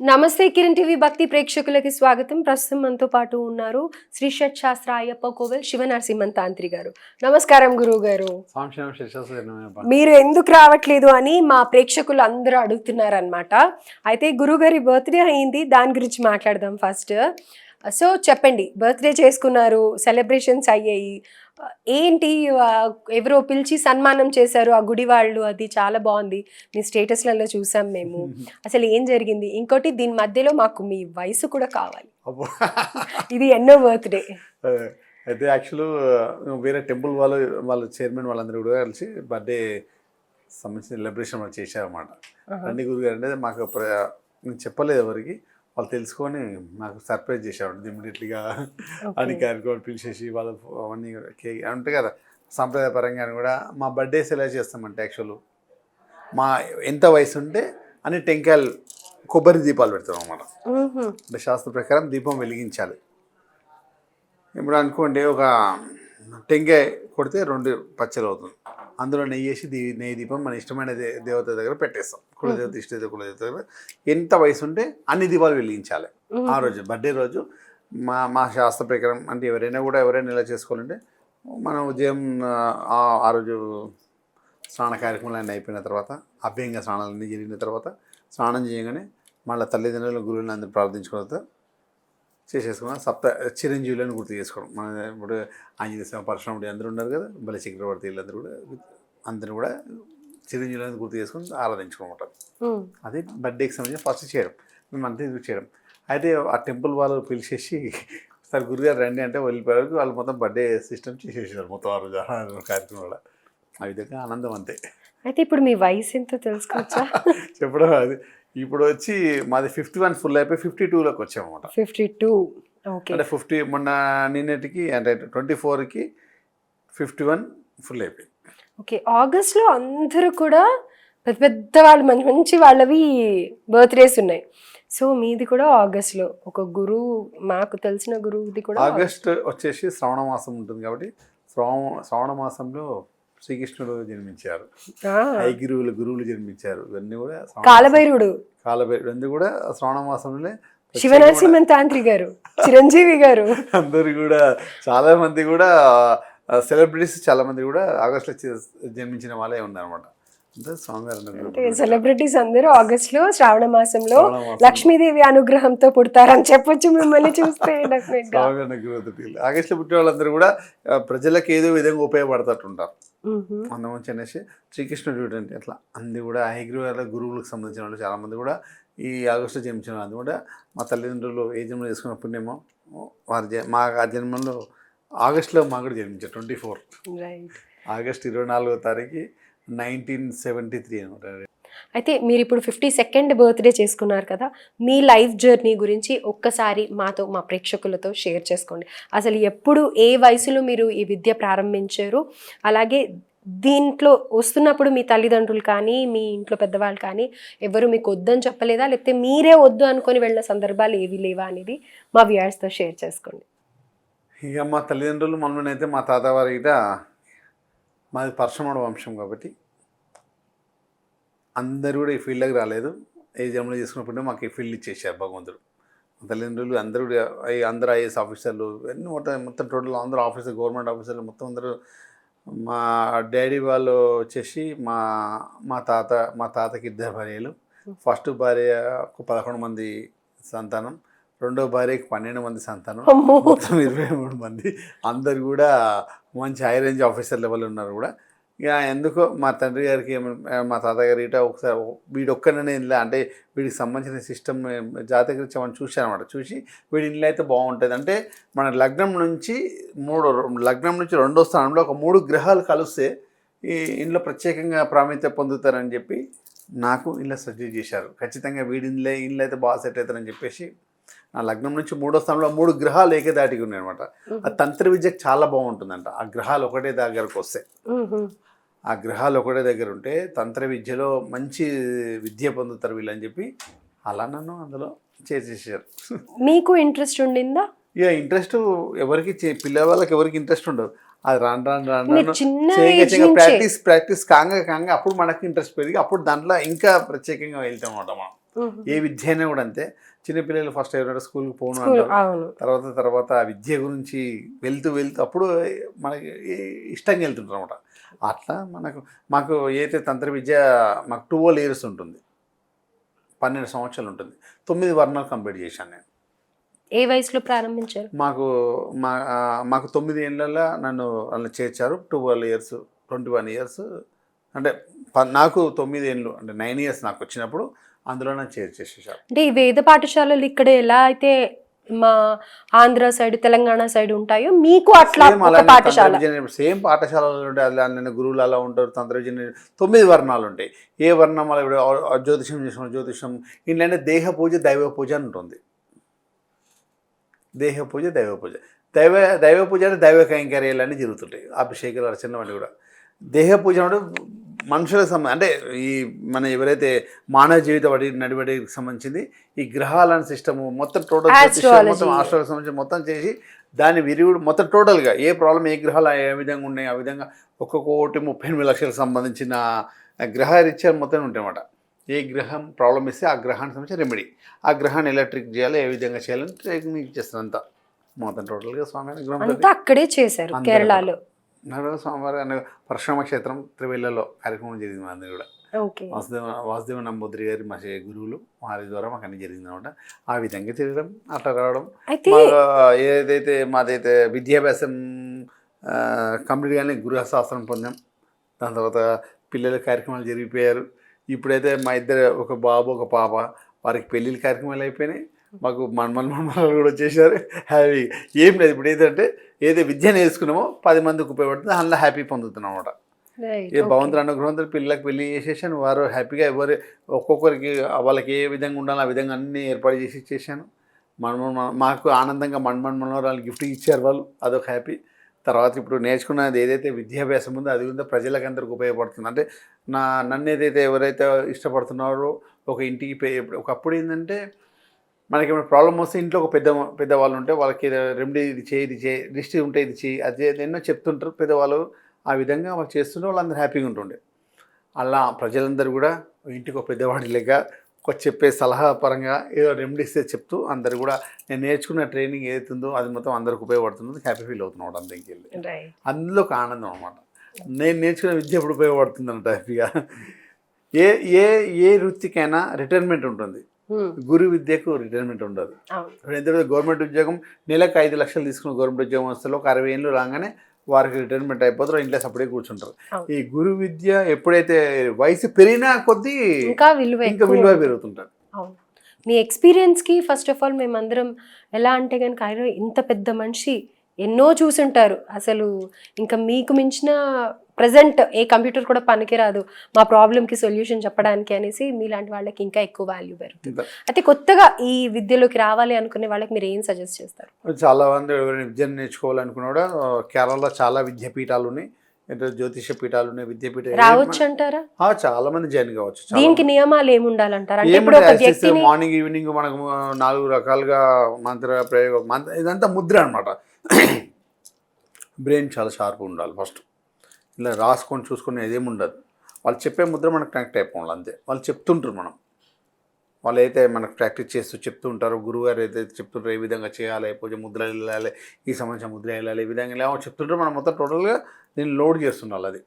నమస్తే కిరణ్ టీవీ భక్తి ప్రేక్షకులకి స్వాగతం. ప్రస్తుతం మనతో పాటు ఉన్నారు శ్రీ షట్ శాస్త్ర అయ్యప్ప కోవెల్ శివనరసింహన్ తాంత్రి గారు. నమస్కారం గురువు గారు మీరు ఎందుకు రావట్లేదు అని మా ప్రేక్షకులు అందరూ అడుగుతున్నారనమాట అయితే గురుగారి బర్త్డే అయింది దాని గురించి మాట్లాడదాం ఫస్ట్. సో చెప్పండి బర్త్డే చేసుకున్నారు సెలబ్రేషన్స్ అయ్యాయి. ఏంటి ఆ, ఎవరో పిలిచి సన్మానం చేశారు ఆ గుడి వాళ్ళు? అది చాలా బాగుంది. మీ స్టేటస్లలో చూసాం మేము. అసలు ఏం జరిగింది? ఇంకోటి దీని మధ్యలో మాకు మీ వయసు కూడా కావాలి. ఇది ఎన్నో బర్త్డే అయితే యాక్చువల్ వేరే టెంపుల్ వాళ్ళు వాళ్ళ చైర్మన్ వాళ్ళందరూ కూడా కలిసి బర్త్డే సంబంధించిన సెలబ్రేషన్ వాళ్ళు చేశారన్నమాట. రండి గురుగారు అంటే మాకు నేను చెప్పలేదు ఎవరికి. వాళ్ళు తెలుసుకొని నాకు సర్ప్రైజ్ చేశారు ఇమీడియట్లీగా అని కార్యక్రమం పిలిచేసి వాళ్ళు అవన్నీ కేక్ అంటే కదా సాంప్రదాయపరంగా కూడా మా బర్త్డేస్ ఎలా చేస్తామంటే యాక్చువల్. మా ఎంత వయసు ఉంటే అన్ని టెంకాయలు కొబ్బరి దీపాలు పెడతాం అన్నమాట. అంటే శాస్త్ర ప్రకారం దీపం వెలిగించాలి. ఇప్పుడు అనుకోండి ఒక టెంకాయ కొడితే రెండు పచ్చలు అవుతుంది. అందులో నెయ్యి వేసి దీ నెయ్యి దీపం మన ఇష్టమైన దే దేవత దగ్గర పెట్టేస్తాం. కులదేవత ఇష్టదేవత కులదేవత దగ్గర ఎంత వయసు ఉంటే అన్ని దీపాలు వెలిగించాలి. ఆ రోజు బర్త్డే రోజు మా మా శాస్త్ర ప్రకారం అంటే ఎవరైనా కూడా ఎవరైనా ఇలా చేసుకోవాలంటే మనం ఉదయం ఆ ఆ రోజు స్నాన కార్యక్రమాలు అన్నీ అయిపోయిన తర్వాత అభ్యంగా స్నానాలన్నీ జరిగిన తర్వాత స్నానం చేయగానే మళ్ళీ తల్లిదండ్రులు గురువులను అందరూ ప్రార్థించుకున్న తర్వాత చేసేసుకున్నాం సప్త చిరంజీవులను గుర్తు చేసుకోవడం. మన ఇప్పుడు ఆంజనేయ స్వామి పరశురాముడు అందరూ ఉన్నారు కదా బలి చక్రవర్తి వీళ్ళందరూ కూడా అందరూ కూడా చిరంజీవులను గుర్తు చేసుకుని ఆరాధించుకోమాట అది బర్త్డేకి సంబంధించి ఫస్ట్ చేయడం మేము అంతే ఇది చేయడం. అయితే ఆ టెంపుల్ వాళ్ళు పిలిచేసి సార్ గురుగారు రండి అంటే వెళ్ళిపోయారు వాళ్ళు మొత్తం బర్త్డే సిస్టమ్ చేసేసారు మొత్తం ఆ రోజు ఆ కార్యక్రమం కూడా. ఆ విధంగా ఆనందం అంతే. అయితే ఇప్పుడు మీ వయసు ఎంతో తెలుసుకోవచ్చా? చెప్పడం అది ఇప్పుడు వచ్చి మాది ఫిఫ్టీ వన్ ఫుల్ అయిపోయి ఫిఫ్టీ టూలోకి వచ్చామన్నమాట. Fifty two okay. అంటే ఫిఫ్టీ మొన్న నిన్నటికి అంటే ట్వంటీ ఫోర్కి ఫిఫ్టీ వన్ ఫుల్ అయిపోయింది. ఓకే ఆగస్ట్లో అందరూ కూడా పెద్ద పెద్ద వాళ్ళు మంచి మంచి వాళ్ళవి బర్త్డేస్ ఉన్నాయి. సో మీది కూడా ఆగస్ట్లో ఒక గురువు మాకు తెలిసిన గురువుది కూడా ఆగస్ట్ వచ్చేసి శ్రవణ మాసం ఉంటుంది కాబట్టి శ్రవణ శ్రవణ మాసంలో శ్రీకృష్ణుడు జన్మించారు. ఆ, ఐ గురువులు జన్మించారు. ఇవన్నీ కూడా కాలభైరుడు. కాలభైరు ఇవన్నీ కూడా శ్రవణ మాసంలోనే శివనరసింహన్ తాంత్రి గారు చిరంజీవి గారు. అందరు కూడా చాలా మంది కూడా సెలబ్రిటీస్ చాలా మంది కూడా ఆగస్టులో జన్మించిన వాళ్ళే ఉన్నారన్నమాట. సెలబ్రిటీస్ అందరూ ఆగస్ట్లో శ్రావణ మాసంలో. లక్ష్మీదేవి అనుగ్రహంతో పుడతారని చెప్పొచ్చు మిమ్మల్ని చూస్తే అనుగ్రహంతో. ఆగస్టులో పుట్టిన వాళ్ళందరూ కూడా ప్రజలకు ఏదో విధంగా ఉపయోగపడుతుంటారు మ్మ్. అందమంచి అనేసి శ్రీకృష్ణుడు చూడండి అట్లా అన్ని కూడా హైగ్రీవాల గురువులకు సంబంధించిన వాళ్ళు చాలామంది కూడా ఈ ఆగస్టు జన్మించిన వాళ్ళు కూడా మా తల్లిదండ్రులు ఏ జన్మ చేసుకున్న పుణ్యమో వారి జ మా ఆ జన్మంలో ఆగస్టులో మా కూడా జన్మించారు ట్వంటీ ఫోర్. ఆగస్ట్ ఇరవై నాలుగో తారీఖు నైన్టీన్ సెవెంటీ త్రీ అనమాట అయితే మీరు ఇప్పుడు ఫిఫ్టీ సెకండ్ బర్త్డే చేసుకున్నారు కదా మీ లైఫ్ జర్నీ గురించి ఒక్కసారి మాతో మా ప్రేక్షకులతో షేర్ చేసుకోండి. అసలు ఎప్పుడు ఏ వయసులో మీరు ఈ విద్య ప్రారంభించారు? అలాగే దీంట్లో వస్తున్నప్పుడు మీ తల్లిదండ్రులు కానీ మీ ఇంట్లో పెద్దవాళ్ళు కానీ ఎవరు మీకు వద్దని చెప్పలేదా? లేకపోతే మీరే వద్దు అనుకొని వెళ్ళిన సందర్భాలు ఏవి లేవా అనేది మా వ్యూయర్స్తో షేర్ చేసుకోండి. ఇక మా తల్లిదండ్రులు మనమైతే మా తాతవారి మాది పరశుమాడ వంశం కాబట్టి అందరూ కూడా ఈ ఫీల్డ్లోకి రాలేదు. ఏ జన్మలో చేసుకున్నప్పుడు మాకు ఈ ఫీల్డ్ ఇచ్చేసారు భగవంతుడు. తల్లిదండ్రులు అందరూ అందరూ ఐఏఎస్ ఆఫీసర్లు అన్నీ మొత్తం మొత్తం టోటల్ అందరూ ఆఫీసర్ గవర్నమెంట్ ఆఫీసర్లు మొత్తం అందరూ మా డాడీ వాళ్ళు వచ్చేసి మా మా తాత మా తాతకి ఇద్దరు భార్యలు. ఫస్ట్ భార్యకు పదకొండు మంది సంతానం రెండో భార్యకి పన్నెండు మంది సంతానం. మొత్తం ఇరవై మూడు మంది. అందరు కూడా మంచి హై రేంజ్ ఆఫీసర్ లెవెల్ ఉన్నారు కూడా. ఇక ఎందుకో మా తండ్రి గారికి మా తాతగారి ఇట ఒకసారి వీడు ఒక్కనే ఇలా అంటే వీడికి సంబంధించిన సిస్టమ్ జాతకరీత్యా మనం చూశానమాట చూసి వీడి ఇంట్లో అయితే బాగుంటుంది. అంటే మన లగ్నం నుంచి మూడు లగ్నం నుంచి రెండో స్థానంలో ఒక మూడు గ్రహాలు కలిస్తే ఈ ఇంట్లో ప్రత్యేకంగా ప్రాముఖ్యత పొందుతారని చెప్పి నాకు ఇంట్లో సజెస్ట్ చేశారు. ఖచ్చితంగా వీడి ఇంట్లో ఇంట్లో అయితే బాగా సెట్ అవుతారని చెప్పేసి నా లగ్నం నుంచి మూడో స్థానంలో మూడు గ్రహాలు ఏకదాటికి ఉన్నాయి అనమాట ఆ తంత్ర విద్యకు చాలా బాగుంటుందంట. ఆ గ్రహాలు ఒకటే దగ్గరకు వస్తాయి. ఆ గ్రహాలు ఒకటే దగ్గర ఉంటే తంత్ర విద్యలో మంచి విద్య పొందుతారు వీళ్ళని చెప్పి అలా నన్ను అందులో చేసేసారు. మీకు ఇంట్రెస్ట్ ఉండిందా? ఇక ఇంట్రెస్ట్ ఎవరికి చే- పిల్లవాళ్ళకి ఎవరికి ఇంట్రెస్ట్ ఉండదు. అది రాను రాను రాను చిన్న ప్రాక్టీస్ ప్రాక్టీస్ కాంగా కాంగా అప్పుడు మనకి ఇంట్రెస్ట్ పెరిగి అప్పుడు దాంట్లో ఇంకా ప్రత్యేకంగా వెళ్తాం అన్నమాట మనం. ఏ విద్య అయినా కూడా అంతే. చిన్నపిల్లలు ఫస్ట్ ఎవరైనా స్కూల్కి పోను అంటారు. తర్వాత తర్వాత ఆ విద్య గురించి వెళ్తూ వెళ్తూ అప్పుడు మనకి ఇష్టంగా వెళ్తుంటారు అనమాట అట్లా మనకు మాకు ఏదైతే తంత్ర విద్య మాకు ట్వెల్వ్ ఇయర్స్ ఉంటుంది. పన్నెండు సంవత్సరాలు ఉంటుంది. తొమ్మిది వర్ణాలు కంప్లీట్ చేశాను నేను. ఏ వయసులో ప్రారంభించారు? మాకు మా మాకు తొమ్మిది ఏళ్ళలో నన్ను వాళ్ళు చేర్చారు. Twelve years twenty one years అంటే నాకు తొమ్మిది ఏళ్ళు అంటే నైన్ ఇయర్స్ నాకు వచ్చినప్పుడు అందులో నన్ను చేర్చేసేసారు అంటే ఈ వేద పాఠశాలలు ఇక్కడ ఎలా అయితే మా ఆంధ్ర సైడ్ తెలంగాణ సైడ్ ఉంటాయో మీకు అట్లా పాఠశాల. సేమ్ పాఠశాలలో ఉంటే అలానే గురువులు అలా ఉంటారు తంత్రవిజయ తొమ్మిది వర్ణాలు ఉంటాయి. ఏ వర్ణం అలా ఇప్పుడు జ్యోతిషం చేసిన జ్యోతిషం ఏంటంటే దేహ పూజ దైవ పూజ అని ఉంటుంది. దేహ పూజ దైవ పూజ. దైవ దైవ పూజ అంటే దైవ కైంకర్యాలు అన్నీ జరుగుతుంటాయి. అభిషేకాలు అర్చన వంటి కూడా. దేహ పూజ అంటే మనుషులకు సంబంధం అంటే ఈ మన ఎవరైతే మానవ జీవిత వడి నడివడికి సంబంధించింది ఈ గ్రహాల సిస్టము మొత్తం టోటల్. మొత్తం ఆస్ట్రాలజీ సంబంధించి మొత్తం చేసి దాని విరివుడు మొత్తం టోటల్గా ఏ ప్రాబ్లం ఏ గ్రహాలు ఏ విధంగా ఉన్నాయి ఆ విధంగా ఒక్కొక్క కోటి ముప్పై ఎనిమిది లక్షలకు సంబంధించిన గ్రహ రీత్యాలు మొత్తం ఉంటాయన్నమాట ఏ గ్రహం ప్రాబ్లం ఇస్తే ఆ గ్రహానికి సంబంధించిన రెమెడీ ఆ గ్రహాన్ని ఎలా ట్రిక్ చేయాలి ఏ విధంగా చేయాలని ట్రైనింగ్ చేస్తాను అంతా మొత్తం టోటల్గా స్వామి అక్కడే చేశారు. కేరళలో. నగర స్వామివారి అనే పరశురామ క్షేత్రం త్రివేళ్ళలో కార్యక్రమం జరిగింది అందరి కూడా. వాసుదేవ వాసుదేవ నంబూద్రి గారి మా గురువులు వారి ద్వారా మాకు అన్ని జరిగింది అనమాట ఆ విధంగా తిరగడం అట్లా రావడం. ఏదైతే మాదైతే విద్యాభ్యాసం కంప్లీట్గానే గృహశాస్త్రం పొందాం. దాని తర్వాత పిల్లల కార్యక్రమాలు జరిగిపోయారు. ఇప్పుడైతే మా ఇద్దరు ఒక బాబు ఒక పాప వారికి పెళ్ళిళ్ళ కార్యక్రమాలు అయిపోయినాయి. మాకు మన్మల్ మన్మలు కూడా వచ్చేసారు హ్యాపీ. ఏం లేదు ఇప్పుడు ఏంటంటే ఏదో విద్య నేర్చుకున్నామో పది మందికి ఉపయోగపడుతుంది అందులో హ్యాపీ పొందుతున్నాం అనమాట ఏ. భగవంతుడు అనుగ్రహంతో పిల్లలకు పెళ్ళి చేసేసాను వారు హ్యాపీగా ఎవరు ఒక్కొక్కరికి వాళ్ళకి ఏ విధంగా ఉండాలో ఆ విధంగా అన్ని ఏర్పాటు చేసి ఇచ్చేసాను. మన మాకు ఆనందంగా మన్మన్ మనోరాలు గిఫ్ట్ ఇచ్చారు వాళ్ళు అదొక హ్యాపీ. తర్వాత ఇప్పుడు నేర్చుకున్నది ఏదైతే విద్యాభ్యాసం ఉందో అది ఉందో ప్రజలకు అందరికి ఉపయోగపడుతుంది. అంటే నా నన్ను ఏదైతే ఎవరైతే ఇష్టపడుతున్నారో ఒక ఇంటికి పే ఒకప్పుడు ఏంటంటే మనకి ఏమైనా ప్రాబ్లం వస్తే ఇంట్లో ఒక పెద్ద పెద్దవాళ్ళు ఉంటే వాళ్ళకి రెమెడీ ఇది చేయి ఇది చేయి దిష్టి ఉంటే ఇది చేయి అది ఎన్నో చెప్తుంటారు పెద్దవాళ్ళు. ఆ విధంగా వాళ్ళు చేస్తుంటే వాళ్ళందరూ హ్యాపీగా ఉంటుండే. అలా ప్రజలందరూ కూడా ఇంటికి ఒక పెద్దవాడి లెక్క ఒక చెప్పే సలహా పరంగా ఏదో రెమెడీస్ చెప్తూ అందరు కూడా నేను నేర్చుకున్న ట్రైనింగ్ ఏదైతుందో అది మొత్తం అందరికి ఉపయోగపడుతుందో హ్యాపీ ఫీల్ అవుతున్నాడు అందరికి వెళ్ళి. అందులో ఒక ఆనందం అనమాట నేను నేర్చుకున్న విద్య ఎప్పుడు ఉపయోగపడుతుంది అంట హ్యాపీగా ఏ ఏ ఏ వృత్తికైనా రిటైర్మెంట్ ఉంటుంది. గురు విద్యకు రిటైర్మెంట్ ఉండదు. ఎందుకంటే గవర్నమెంట్ ఉద్యోగం నెలకు ఐదు లక్షలు తీసుకున్న గవర్నమెంట్ ఉద్యోగం వస్తే ఒక అరవై ఏళ్ళు రాగానే వారికి రిటైర్మెంట్ అయిపోతారు ఇంట్లో అప్పుడే కూర్చుంటారు. ఈ గురు విద్య ఎప్పుడైతే వయసు పెరిగినా కొద్దీ ఇంకా విలువ ఇంకా విలువ. పెరుగుతుంటారు మీ ఎక్స్పీరియన్స్కి ఫస్ట్ ఆఫ్ ఆల్ మేమందరం ఎలా అంటే కనుక ఇంత పెద్ద మనిషి ఎన్నో చూసుంటారు. అసలు ఇంకా మీకు మించిన ప్రజెంట్ ఏ కంప్యూటర్ కూడా పనికిరాదు. మా ప్రాబ్లంకి సొల్యూషన్ చెప్పడానికి అనేసి మీలాంటి వాళ్ళకి ఇంకా ఎక్కువ వాల్యూ పెరుగుతుంది. అయితే కొత్తగా ఈ విద్యలోకి రావాలి అనుకునే వాళ్ళకి మీరు ఏం సజెస్ట్ చేస్తారు? చాలా మంది విద్యను నేర్చుకోవాలనుకున్నా కూడా కేరళలో చాలా విద్యాపీఠాలు ఉన్నాయి. అంటే జ్యోతిష పీఠాలు ఉన్నాయి విద్యాపీఠ రావచ్చు అంటారా? చాలా మంది జాయిన్ కావచ్చు. దీనికి నియమాలు ఏముండాలంటారు? అంటే ఇప్పుడు ఒక వ్యక్తిని మార్నింగ్ ఈవినింగ్ మనకు నాలుగు రకాలుగా మంత్ర ప్రయోగం మంత్ర ఇదంతా ముద్ర అనమాట బ్రెయిన్ చాలా షార్ప్ ఉండాలి ఫస్ట్ ఇలా రాసుకొని చూసుకొని ఏదేమి ఉండదు వాళ్ళు చెప్పే ముద్ర మనకు కనెక్ట్ అయిపోవాలి అంతే. వాళ్ళు చెప్తుంటారు మనం. వాళ్ళు అయితే మనకు ప్రాక్టీస్ చేస్తూ చెప్తూ ఉంటారు గురువుగారు ఏదైతే చెప్తుంటారో ఏ విధంగా చేయాలి పూజ ముద్ర వెళ్ళాలి ఈ సంబంధించిన ముద్ర వెళ్ళాలి ఈ విధంగా ఇలా చెప్తుంటారు మనం మొత్తం టోటల్గా దీన్ని లోడ్ చేస్తుండాలి అది.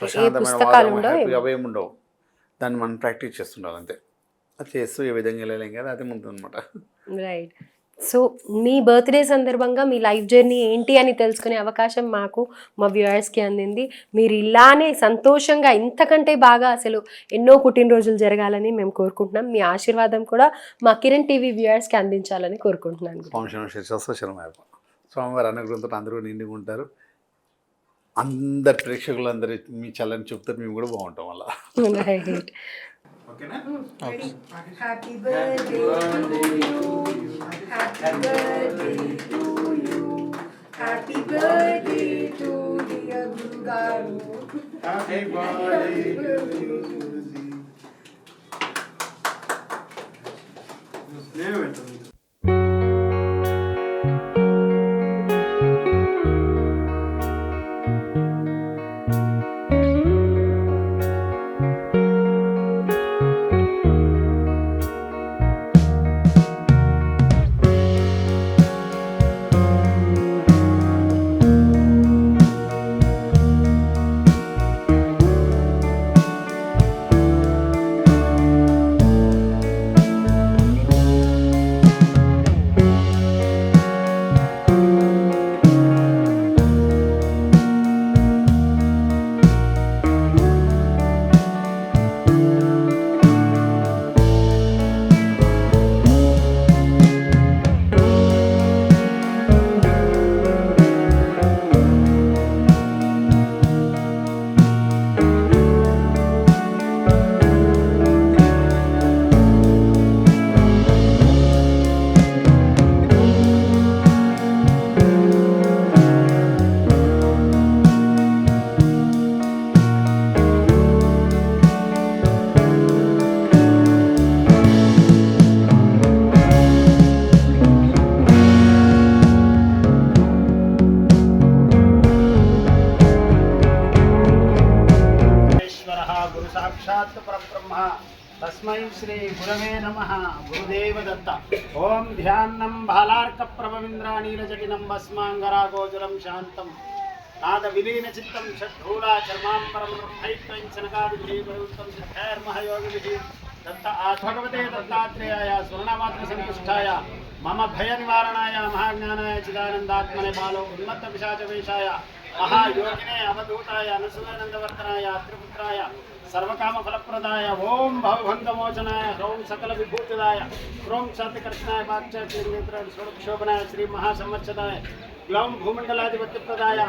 ప్రశాంతమైన వాతావరణం ఉండవు హ్యాపీగా అవేమి ఉండవు. దాన్ని మనం ప్రాక్టీస్ చేస్తుండాలి అంతే. అది చేస్తూ ఏ విధంగా వెళ్ళలేం కదా అది ముందు అనమాట రైట్ సో మీ బర్త్డే సందర్భంగా మీ లైఫ్ జర్నీ ఏంటి అని తెలుసుకునే అవకాశం మాకు మా వ్యూయర్స్కి అందింది. మీరు ఇలానే సంతోషంగా ఇంతకంటే బాగా అసలు ఎన్నో పుట్టినరోజులు జరగాలని మేము కోరుకుంటున్నాం. మీ ఆశీర్వాదం కూడా మా కిరణ్ టీవీ వ్యూయర్స్కి అందించాలని కోరుకుంటున్నాను. స్వామివారి అనుగ్రహంతో అందరూ నిండుగా ఉంటారు. అందరు ప్రేక్షకులందరూ మీ చల్లని చెప్తారు మేము కూడా బాగుంటాం వల్ల రైట్ ఓకేనా happy birthday happy birthday to you happy birthday to dear గురుగారు Happy birthday to you. श्रीगुरवे नमः। गुरुदेवदत्त ॐ ध्यानं भालार्कप्रभविन्द्राणीरजटिनं भस्माङ्गरागोचरं शान्तं। नादविलीनचित्तं षड्ढूलाचर्मां परं ब्रह्मैत्रञ्चनकादिभिः सिद्धैर्महयोगिभिः। दत्त भगवते दत्तात्रेयाय स्वर्णमात्रसन्तुष्टाय मम भय भयनिवारणाय, महाज्ञानाय, चिदानन्दात्मने बालो उन्मत्तपिशाचवेशाय महायोगिने, अवधूताय अनुसुधानन्दवर्तनाय त्रिपुत्राय सर्वकामफलप्रदाय। ॐ भवभङ्गमोचनाय ह्रौं सकलविभूतिदाय। ह्रौं सत्यकृष्णाय वाक्चाचुर्येन्द्रक्षोभनाय ग्लौम ग्लौं भूमण्डलाधिपत्यप्रदाय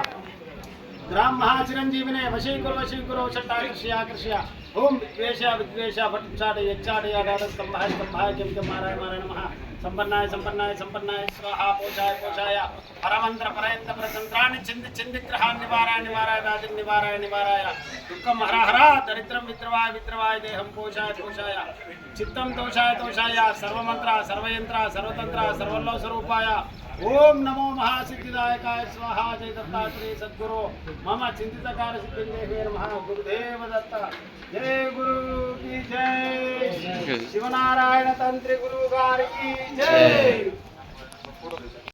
ग्राम महाचिरञ्जीविने वशीकुरु वशीकुरु षट्टाकृष्याकृष्य ॐ विद्वेश विद्वेष भट्टाडय यच्चाडय गाडस्तम्भाय स्तम्भाय, किं किं माराय माराय नमः। संपन्नाय संपन्नाय संपन्नाय स्वाहा पोषाय पोषाय। परमंत्र, परयंत्र प्रसंत्राणि चिंद चिंद ग्रहान निवाराय निवाराय व्याधिन निवाराय निवाराय। दुःखम हरा हरा दरिद्रम विद्रवाय विद्रवाय, देहं पोषाय पोषाय। चित्तम दोषाय दोषाय सर्वमंत्र सर्वयंत्र सर्वतंत्र सर्वलोक स्वरूपाय ఓం నమో మహాసిద్ధిదాయకాయ స్వహ జయ దత్తాత్రేయ సద్గురు. మమ చింతిత కాల సిద్ధిందేవేర్ మహా గురుదేవ దత్త. జయ గురు జయ శివనారాయణ తంత్రి గురువు గారికి జయ